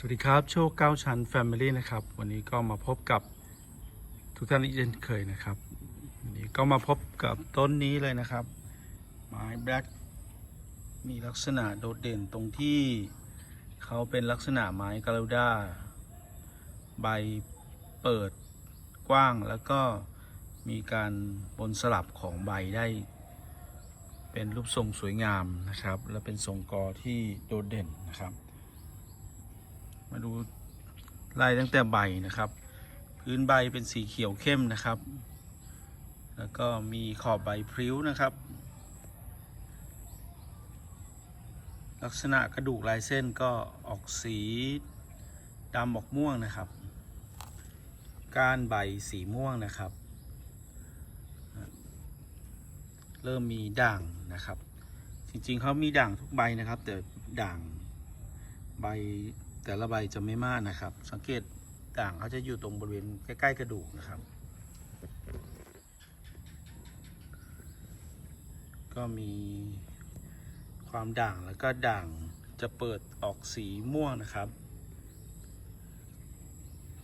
สวัสดีครับ โชคเก้าชั้น Family นะครับ วันนี้ก็มาพบกับทุกท่านอีกเช่นเคยนะครับ วันนี้ก็มาพบกับต้นนี้เลยนะครับ ไม้แบล็กมีลักษณะโดดเด่นตรงที่เขาเป็นลักษณะไม้กาลูด้า ใบเปิดกว้างแล้วก็มีการบนสลับของใบได้ เป็นรูปทรงสวยงามนะครับ และเป็นทรงกอที่โดดเด่นนะครับ มาดูไล่ตั้งแต่ใบนะครับ พื้นใบเป็นสีเขียวเข้มนะครับ แล้วก็มีขอบใบพริ้วนะครับ ลักษณะกระดูกลายเส้นก็ออกสีดำออกม่วงนะครับ ก้านใบสีม่วงนะครับ เริ่มมีด่างนะครับ จริงๆเขามีด่างทุกใบนะครับ แต่ด่างใบ แต่ละใบจะไม่มากนะครับ สังเกตด่างเขาจะอยู่ตรงบริเวณใกล้ๆกระดูกนะครับ ก็มีความด่างแล้วก็ด่างจะเปิดออกสีม่วงนะครับ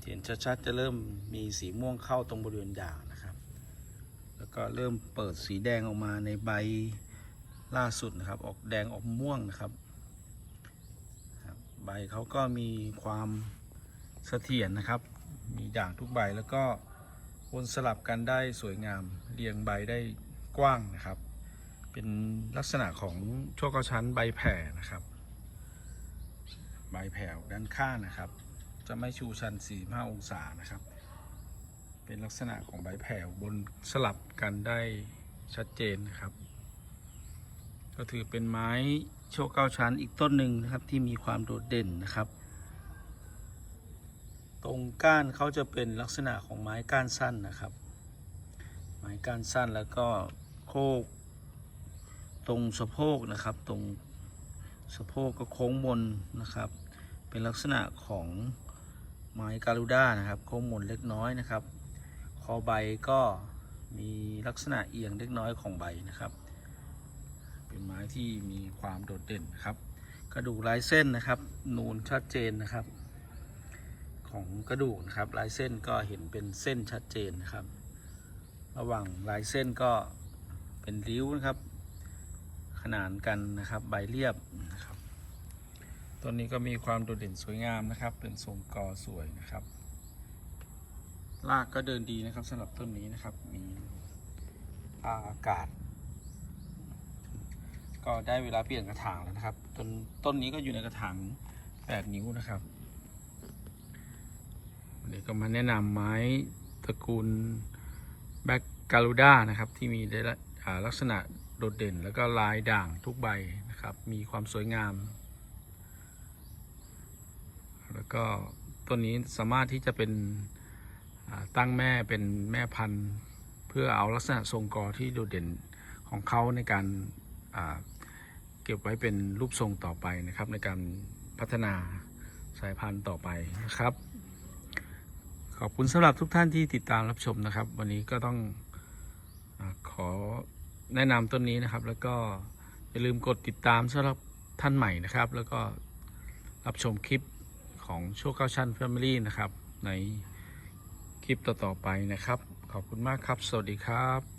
เห็นชัดๆจะเริ่มมีสีม่วงเข้าตรงบริเวณด่างนะครับ แล้วก็เริ่มเปิดสีแดงออกมาในใบล่าสุดนะครับ ออกแดงออกม่วงนะครับ ใบเขาก็มีความเสถียรนะครับ มีด่างทุกใบแล้วก็วนสลับกันได้สวยงามเรียงใบได้กว้างนะครับ เป็นลักษณะของโชคกระชั้นใบแผ่นะครับ ใบแผ่วด้านข้างนะครับ จะไม่ชูชัน 45 องศานะครับ เป็นลักษณะของใบแผ่วบนสลับกันได้ชัดเจนนะครับ ก็ถือเป็นไม้ โชคเก้าชั้นอีกต้นหนึ่งนะครับที่มีความโดดเด่นนะครับ ตรงก้านเขาจะเป็นลักษณะของไม้ก้านสั้นนะครับ ไม้ก้านสั้นแล้วก็โคก ตรงสะโพกนะครับ ตรงสะโพกก็โค้งมนนะครับ เป็นลักษณะของไม้การูด้านะครับ โค้งมนเล็กน้อยนะครับ คอใบก็มีลักษณะเอียงเล็กน้อยของใบนะครับ ที่มีความโดดเด่นนะครับ กระดูกลายเส้นนะครับ นูนชัดเจนนะครับ ของกระดูกนะครับลายเส้นก็เห็นเป็นเส้นชัดเจนนะครับ ระหว่างลายเส้นก็เป็นริ้วนะครับ ขนานกันนะครับใบเรียบนะครับต้นนี้ก็มีความโดดเด่นสวยงามนะครับ เป็นทรงกอสวยนะครับรากก็เดินดีนะครับสำหรับต้นนี้นะครับมีอากาศ ก็ได้เวลาเปลี่ยนกระถางแล้วนะครับ ต้นต้นนี้ก็อยู่ในกระถาง8 นิ้วนะครับวันนี้ก็มาแนะนำไม้ตระกูลแบ็กกาลูด้านะครับ ที่มีลักษณะโดดเด่น แล้วก็ลายด่างทุกใบนะครับ มีความสวยงาม แล้วก็ต้นนี้สามารถที่จะเป็นตั้งแม่เป็นแม่พันธุ์ เพื่อเอาลักษณะทรงกอที่โดดเด่นของเขาในการ เก็บไว้เป็นรูปทรงต่อไปนะครับ ในการพัฒนาสายพันธุ์ต่อไปนะครับ ขอบคุณสำหรับทุกท่านที่ติดตามรับชมนะครับ วันนี้ก็ต้องขอแนะนำต้นนี้นะครับ แล้วก็อย่าลืมกดติดตามสำหรับท่านใหม่นะครับ แล้วก็รับชมคลิปของโชคเก้าชั้น Family นะครับ ในคลิปต่อๆไปนะครับ ขอบคุณมากครับ สวัสดีครับ